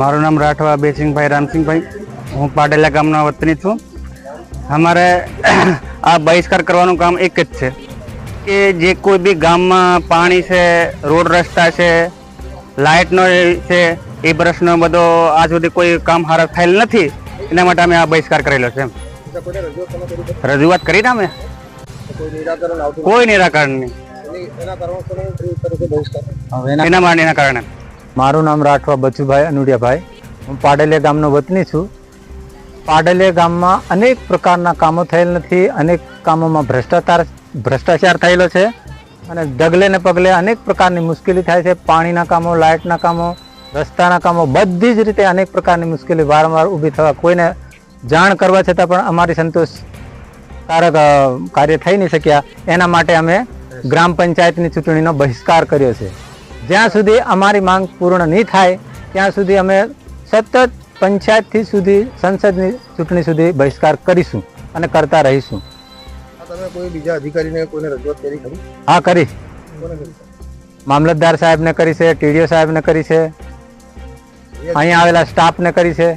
મારું નામ રાઠવા બેસિંગભાઈ રામસિંહભાઈ. હું પાડેલા ગામના વતની છું. અમારે આ બહિષ્કાર કરવાનું કામ એક જ છે. કે જે કોઈ બી ગામમાં પાણી છે રોડ રસ્તા છે લાઇટનો છે એ પ્રશ્ન બધો આજ સુધી કોઈ કામ સારા થયેલ નથી. એના માટે અમે આ બહિષ્કાર કરેલો છે રજૂઆત કરી છે? અમે? કોઈ નિરાકરણ નહીં. એના કારણે. મારું નામ રાઠવા બચુભાઈ અનુડિયાભાઈ. હું પાડેલિયા ગામનો વતની છું. પાડેલિયા ગામમાં અનેક પ્રકારના કામો થયેલ નથી. અનેક કામોમાં ભ્રષ્ટાચાર ભ્રષ્ટાચાર થયેલો છે. અને ડગલે ને પગલે અનેક પ્રકારની મુશ્કેલી થાય છે. પાણીના કામો, લાઇટના કામો, રસ્તાના કામો, બધી જ રીતે અનેક પ્રકારની મુશ્કેલી વારંવાર ઊભી થવા કોઈને જાણ કરવા છતાં પણ અમારી સંતોષકારક કાર્ય થઈ નહીં શક્યા. એના માટે અમે ગ્રામ પંચાયતની ચૂંટણીનો બહિષ્કાર કર્યો છે. જ્યાં સુધી અમારી માંગ પૂર્ણ નહીં થાય ત્યાં સુધી અમે સતત પંચાયતથી સુધી સંસદની ચૂંટણી સુધી બહિષ્કાર કરીશું અને કરતા રહીશું. તમે કોઈ બીજા અધિકારીને કોઈને રજૂઆત કરી ખરી? હા કરી. કરી મામલતદાર સાહેબને કરી છે ટીડીઓ સાહેબને કરી છે અહીંયા આવેલા સ્ટાફને કરી છે.